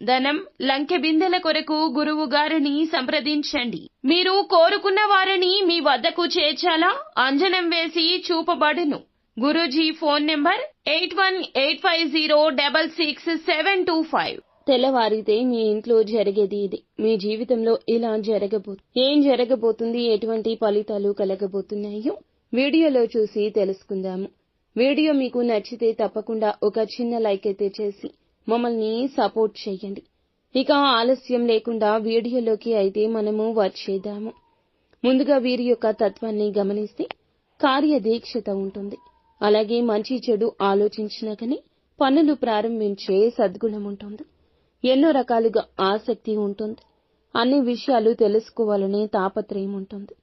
ధనం లంకె బిందెల కొరకు గురువు గారిని సంప్రదించండి. మీరు కోరుకున్న వారిని మీ వద్దకు చేర్చాలా? అంజనం వేసి చూపబడును. Guruji phone number eight one eight five zero double six seven two five. తెల్లవారితే మీ ఇంట్లో జరిగేది ఇది. మీ జీవితంలో ఇలా జరగబో ఏం జరగబోతుంది? ఎటువంటి ఫలితాలు కలగబోతున్నాయో వీడియోలో చూసి తెలుసుకుందాము. వీడియో మీకు నచ్చితే తప్పకుండా ఒక చిన్న లైక్ అయితే చేసి మమ్మల్ని సపోర్ట్ చేయండి. ఇక ఆలస్యం లేకుండా వీడియోలోకి అయితే మనము వచ్చేద్దాము. ముందుగా వీరి యొక్క తత్వాన్ని గమనిస్తే కార్యదీక్షత ఉంటుంది. అలాగే మంచి చెడు ఆలోచించినా కానీ పనులు ప్రారంభించే సద్గుణం ఉంటుంది. ఎన్నో రకాలుగా ఆసక్తి ఉంటుంది. అన్ని విషయాలు తెలుసుకోవాలనే తాపత్రయం ఉంటుంది.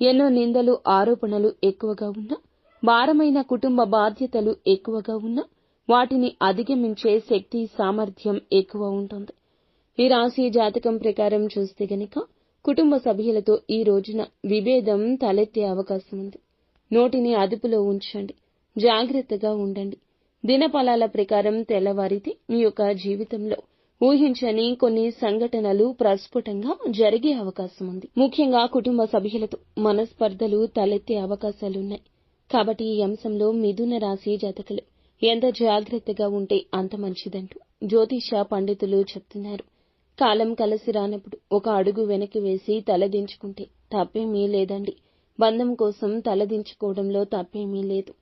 ఎన్నో నిందలు ఆరోపణలు ఎక్కువగా ఉన్నా భారమైన కుటుంబ బాధ్యతలు ఎక్కువగా ఉన్నా వాటిని అధిగమించే శక్తి సామర్థ్యం ఎక్కువ ఉంటుంది. ఈ రాశి జాతకం ప్రకారం చూస్తే గనక కుటుంబ సభ్యులతో ఈ రోజున విభేదం తలెత్తే అవకాశం ఉంది. నోటిని అదుపులో ఉంచండి. జాగ్రత్తగా ఉండండి. దినఫలాల ప్రకారం తెల్లవారితే మీ యొక్క జీవితంలో ఊహించని కొన్ని సంఘటనలు ప్రస్ఫుటంగా జరిగే అవకాశం ఉంది. ముఖ్యంగా కుటుంబ సభ్యులతో మనస్పర్ధలు తలెత్తే అవకాశాలున్నాయి. కాబట్టి ఈ అంశంలో మిథున రాశి జాతకులు ఎంత జాగ్రత్తగా ఉంటే అంత మంచిదంటూ జ్యోతిష పండితులు చెప్తున్నారు. కాలం కలిసి రానప్పుడు ఒక అడుగు వెనక్కి వేసి తలదించుకుంటే తప్పేమీ లేదండి. బంధం కోసం తలదించుకోవడంలో తప్పేమీ లేదు.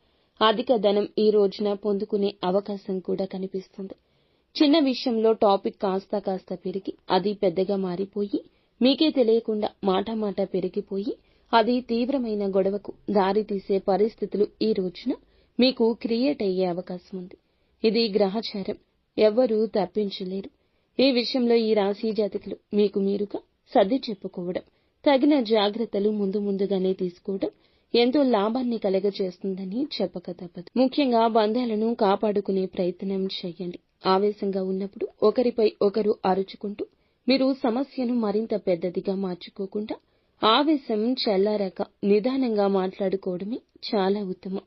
అధిక ధనం ఈ రోజున పొందుకునే అవకాశం కూడా కనిపిస్తుంది. చిన్న విషయంలో టాపిక్ కాస్త కాస్త పెరిగి అది పెద్దగా మారిపోయి మీకే తెలియకుండా మాట మాట పెరిగిపోయి అది తీవ్రమైన గొడవకు దారితీసే పరిస్థితులు ఈ రోజున మీకు క్రియేట్ అయ్యే అవకాశం ఉంది. ఇది గ్రహచారం. ఎవ్వరూ తప్పించలేరు. ఈ విషయంలో ఈ రాశి జాతకులు మీకు మీరుగా సర్ది చెప్పుకోవడం తగిన జాగ్రత్తలు ముందు ముందుగానే తీసుకోవడం ఎంతో లాభాన్ని కలగజేస్తుందని చెప్పక తప్పదు. ముఖ్యంగా బంధాలను కాపాడుకునే ప్రయత్నం చేయండి. ఆవేశంగా ఉన్నప్పుడు ఒకరిపై ఒకరు అరుచుకుంటూ మీరు సమస్యను మరింత పెద్దదిగా మార్చుకోకుండా ఆవేశం చల్లారాక నిదానంగా మాట్లాడుకోవడమే చాలా ఉత్తమం.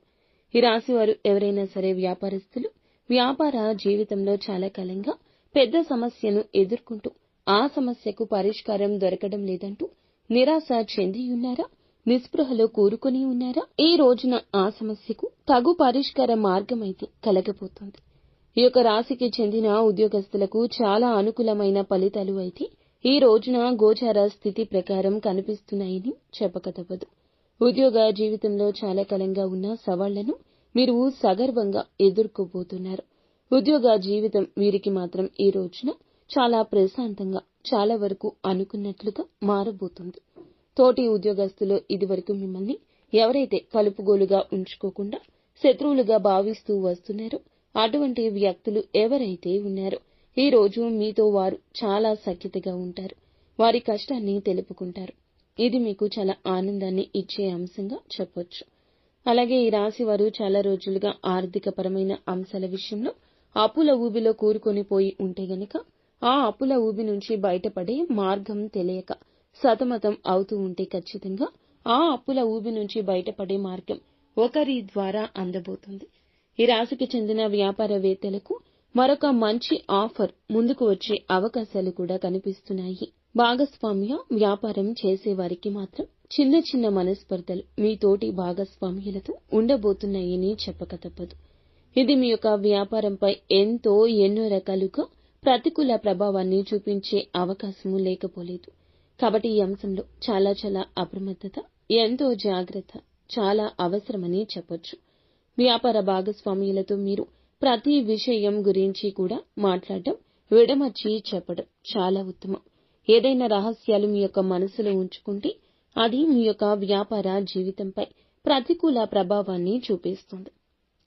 ఈ రాశి వారు ఎవరైనా సరే వ్యాపారస్తులు వ్యాపార జీవితంలో చాలా కాలంగా పెద్ద సమస్యను ఎదుర్కొంటూ ఆ సమస్యకు పరిష్కారం దొరకడం లేదంటూ నిరాశ చెంది ఉన్నారా? నిస్పృహలో కూరుకొని ఉన్నారా? ఈ రోజున ఆ సమస్యకు తగు పరిష్కార మార్గం అయితే కలగబోతోంది. ఈ యొక్క రాశికి చెందిన ఉద్యోగస్తులకు చాలా అనుకూలమైన ఫలితాలు అయితే ఈ రోజున గోచార స్థితి ప్రకారం కనిపిస్తున్నాయని చెప్పక తప్పదు ఉద్యోగ జీవితంలో చాలా కాలంగా ఉన్న సవాళ్ళను మీరు సగర్వంగా ఎదుర్కోబోతున్నారు. ఉద్యోగ జీవితం వీరికి మాత్రం ఈ రోజున చాలా ప్రశాంతంగా చాలా వరకు అనుకున్నట్లుగా మారబోతుంది. తోటి ఉద్యోగస్తులు ఇదివరకు మిమ్మల్ని ఎవరైతే కలుపుగోలుగా ఉంచుకోకుండా శత్రువులుగా భావిస్తూ వస్తున్నారో అటువంటి వ్యక్తులు ఎవరైతే ఉన్నారో ఈ రోజు మీతో వారు చాలా సఖ్యతగా ఉంటారు. వారి కష్టాన్ని తెలుపుకుంటారు. ఇది మీకు చాలా ఆనందాన్ని ఇచ్చే అంశంగా చెప్పొచ్చు. అలాగే ఈ రాశి వారు చాలా రోజులుగా ఆర్థిక పరమైన అంశాల విషయంలో అప్పుల ఊబిలో కూరుకొని పోయి ఉంటే గనక ఆ అప్పుల ఊబి నుంచి బయటపడే మార్గం తెలియక సతమతం అవుతూ ఉంటే ఖచ్చితంగా ఆ అప్పుల ఊబి నుంచి బయటపడే మార్గం ఒకరి ద్వారా అందబోతుంది. ఈ రాశికి చెందిన వ్యాపారవేత్తలకు మరొక మంచి ఆఫర్ ముందుకు వచ్చే అవకాశాలు కూడా కనిపిస్తున్నాయి. భాగస్వామ్య వ్యాపారం చేసేవారికి మాత్రం చిన్న చిన్న మనస్పర్ధలు మీ తోటి భాగస్వామ్యులతో ఉండబోతున్నాయని చెప్పక తప్పదు. ఇది మీ యొక్క వ్యాపారంపై ఎంతో ఎన్నో రకాలుగా ప్రతికూల ప్రభావాన్ని చూపించే అవకాశము లేకపోలేదు. కాబట్టి ఈ అంశంలో చాలా చాలా అప్రమత్తత ఎంతో జాగ్రత్త చాలా అవసరమని చెప్పొచ్చు. వ్యాపార భాగస్వామ్యులతో మీరు ప్రతి విషయం గురించి కూడా మాట్లాడటం విడమర్చి చెప్పడం చాలా ఉత్తమం. ఏదైనా రహస్యాలు మీ యొక్క మనసులో ఉంచుకుంటే అది మీ యొక్క వ్యాపార జీవితంపై ప్రతికూల ప్రభావాన్ని చూపిస్తుంది.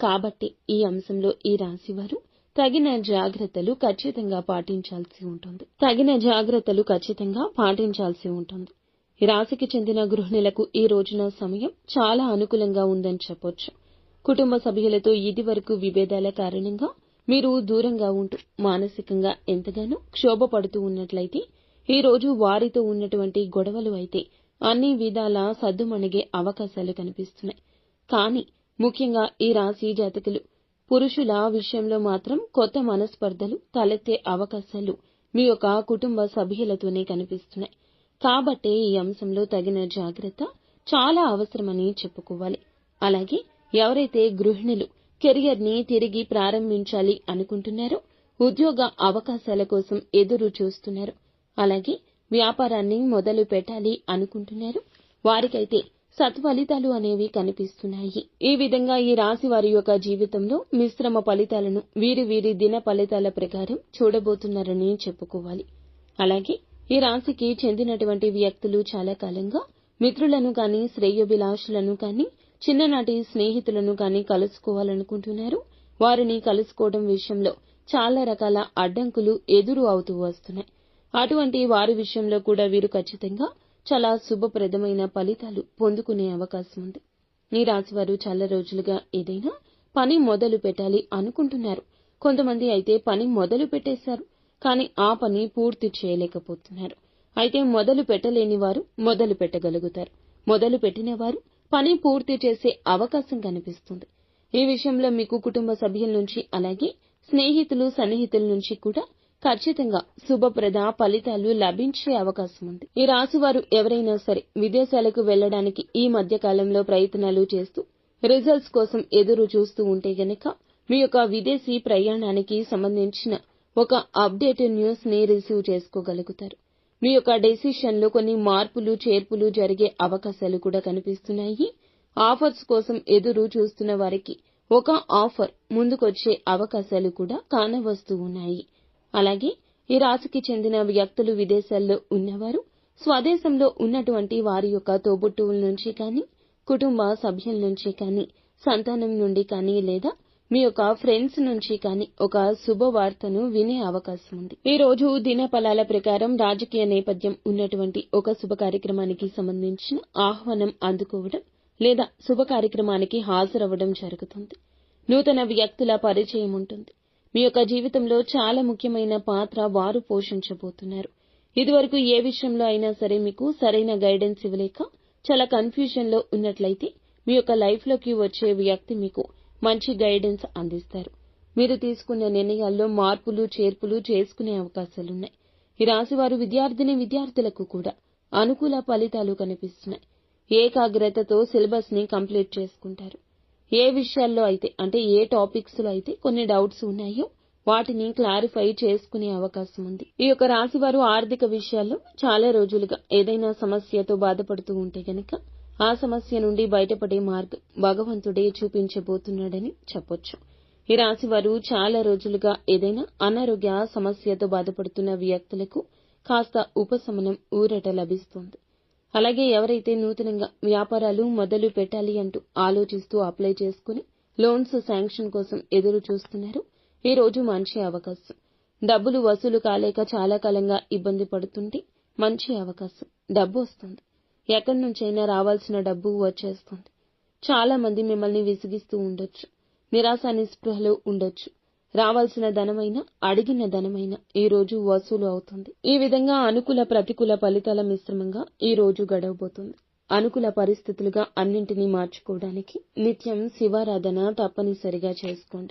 కాబట్టి ఈ అంశంలో ఈ రాశివారు తగిన జాగ్రత్తలు ఖచ్చితంగా పాటించాల్సి ఉంటుంది. తగిన జాగ్రత్తలు ఖచ్చితంగా పాటించాల్సి ఉంటుంది. ఈ రాశికి చెందిన గృహిణులకు ఈ రోజున సమయం చాలా అనుకూలంగా ఉందని చెప్పొచ్చు. కుటుంబ సభ్యులతో ఇది వరకు విభేదాల కారణంగా మీరు దూరంగా ఉంటూ మానసికంగా ఎంతగానో క్షోభపడుతూ ఉన్నట్లయితే ఈ రోజు వారితో ఉన్నటువంటి గొడవలు అయితే అన్ని విధాల సద్దుమణిగే అవకాశాలు కనిపిస్తున్నాయి. కానీ ముఖ్యంగా ఈ రాశి జాతకులు పురుషుల విషయంలో మాత్రం కొత్త మనస్పర్ధలు తలెత్తే అవకాశాలు మీ యొక్క కుటుంబ సభ్యులతోనే కనిపిస్తున్నాయి. కాబట్టే ఈ అంశంలో తగిన జాగ్రత్త చాలా అవసరమని చెప్పుకోవాలి. అలాగే ఎవరైతే గృహిణులు కెరియర్ని తిరిగి ప్రారంభించాలి అనుకుంటున్నారో ఉద్యోగ అవకాశాల కోసం ఎదురు చూస్తున్నారు అలాగే వ్యాపారాన్ని మొదలు పెట్టాలి అనుకుంటున్నారు. వారికైతే సత్ఫలితాలు అనేవి కనిపిస్తున్నాయి. ఈ విధంగా ఈ రాశి వారి యొక్క జీవితంలో మిశ్రమ ఫలితాలను వీరి వీరి దిన ఫలితాల ప్రకారం చూడబోతున్నారని చెప్పుకోవాలి. అలాగే ఈ రాశికి చెందినటువంటి వ్యక్తులు చాలా కాలంగా మిత్రులను కానీ శ్రేయోభిలాషులను కానీ చిన్ననాటి స్నేహితులను కానీ కలుసుకోవాలనుకుంటున్నారు. వారిని కలుసుకోవడం విషయంలో చాలా రకాల అడ్డంకులు ఎదురు అవుతూ వస్తున్నాయి. అటువంటి వారి విషయంలో కూడా వీరు ఖచ్చితంగా చాలా శుభప్రదమైన ఫలితాలు పొందుకునే అవకాశం ఉంది. ఈ రాశి వారు చాలా రోజులుగా ఏదైనా పని మొదలు పెట్టాలి అనుకుంటున్నారు. కొంతమంది అయితే పని మొదలు పెట్టేశారు కానీ ఆ పని పూర్తి చేయలేకపోతున్నారు. అయితే మొదలు పెట్టలేని వారు మొదలు పెట్టగలుగుతారు. మొదలు పెట్టిన వారు పని పూర్తి చేసే అవకాశం కనిపిస్తుంది. ఈ విషయంలో మీకు కుటుంబ సభ్యుల నుంచి అలాగే స్నేహితులు సన్నిహితుల నుంచి కూడా ఖచ్చితంగా శుభప్రద ఫలితాలు లభించే అవకాశం ఉంది. ఈ రాశి వారు ఎవరైనా సరే విదేశాలకు వెళ్ళడానికి ఈ మధ్య కాలంలో ప్రయత్నాలు చేస్తూ రిజల్ట్స్ కోసం ఎదురు చూస్తూ ఉంటే గనక మీ యొక్క విదేశీ ప్రయాణానికి సంబంధించిన ఒక అప్డేట్ న్యూస్ని రిసీవ్ చేసుకోగలుగుతారు. మీ యొక్క డెసిషన్లో కొన్ని మార్పులు చేర్పులు జరిగే అవకాశాలు కూడా కనిపిస్తున్నాయి. ఆఫర్స్ కోసం ఎదురు చూస్తున్న వారికి ఒక ఆఫర్ ముందుకొచ్చే అవకాశాలు కూడా కానవస్తూ ఉన్నాయి. అలాగే ఈ రాశికి చెందిన వ్యక్తులు విదేశాల్లో ఉన్నవారు స్వదేశంలో ఉన్నటువంటి వారి యొక్క తోబుట్టువుల నుంచి కానీ కుటుంబ సభ్యుల నుంచి కానీ సంతానం నుండి కానీ లేదా మీ యొక్క ఫ్రెండ్స్ నుంచి కానీ ఒక శుభవార్తను వినే అవకాశం ఉంది. ఈ రోజు దిన ఫలాల ప్రకారం రాజకీయ నేపథ్యం ఉన్నటువంటి ఒక శుభ కార్యక్రమానికి సంబంధించిన ఆహ్వానం అందుకోవడం లేదా శుభ కార్యక్రమానికి హాజరవ్వడం జరుగుతుంది. నూతన వ్యక్తుల పరిచయం ఉంటుంది. మీ యొక్క జీవితంలో చాలా ముఖ్యమైన పాత్ర వారు పోషించబోతున్నారు. ఇదివరకు ఏ విషయంలో అయినా సరే మీకు సరైన గైడెన్స్ ఇవ్వలేక చాలా కన్ఫ్యూజన్లో ఉన్నట్లయితే మీ యొక్క లైఫ్లోకి వచ్చే వ్యక్తి మీకు మంచి గైడెన్స్ అందిస్తారు. మీరు తీసుకున్న నిర్ణయాల్లో మార్పులు చేర్పులు చేసుకునే అవకాశాలున్నాయి. ఈ రాశివారు విద్యార్థిని విద్యార్థులకు కూడా అనుకూల ఫలితాలు కనిపిస్తున్నాయి. ఏకాగ్రతతో సిలబస్ని కంప్లీట్ చేసుకుంటారు. ఏ విషయాల్లో అయితే అంటే ఏ టాపిక్స్లో అయితే కొన్ని డౌట్స్ ఉన్నాయో వాటిని క్లారిఫై చేసుకునే అవకాశం ఉంది. ఈ యొక్క రాశి వారు ఆర్థిక విషయాల్లో చాలా రోజులుగా ఏదైనా సమస్యతో బాధపడుతూ ఉంటే గనక ఆ సమస్య నుండి బయటపడే మార్గం భగవంతుడే చూపించబోతున్నాడని చెప్పొచ్చు. ఈ రాశి వారు చాలా రోజులుగా ఏదైనా అనారోగ్య సమస్యతో బాధపడుతున్న వ్యక్తులకు కాస్త ఉపశమనం ఊరట లభిస్తుంది. అలాగే ఎవరైతే నూతనంగా వ్యాపారాలు మొదలు పెట్టాలి అంటూ ఆలోచిస్తూ అప్లై చేసుకుని లోన్స్ శాంక్షన్ కోసం ఎదురు చూస్తున్నారో ఈ రోజు మంచి అవకాశం. డబ్బులు వసూలు కాలేక చాలా కాలంగా ఇబ్బంది పడుతుంటే మంచి అవకాశం. డబ్బు వస్తుంది. ఎక్కడి నుంచైనా రావాల్సిన డబ్బు వచ్చేస్తుంది. చాలా మంది మిమ్మల్ని విసిగిస్తూ ఉండొచ్చు. నిరాశ నిస్పృహలో ఉండొచ్చు. రావాల్సిన ధనమైన అడిగిన ధనమైన ఈ రోజు వసూలు అవుతుంది. ఈ విధంగా అనుకూల ప్రతికూల ఫలితాల మిశ్రమంగా ఈ రోజు గడవబోతుంది. అనుకూల పరిస్థితులుగా అన్నింటినీ మార్చుకోవడానికి నిత్యం శివారాధన తప్పనిసరిగా చేసుకోండి.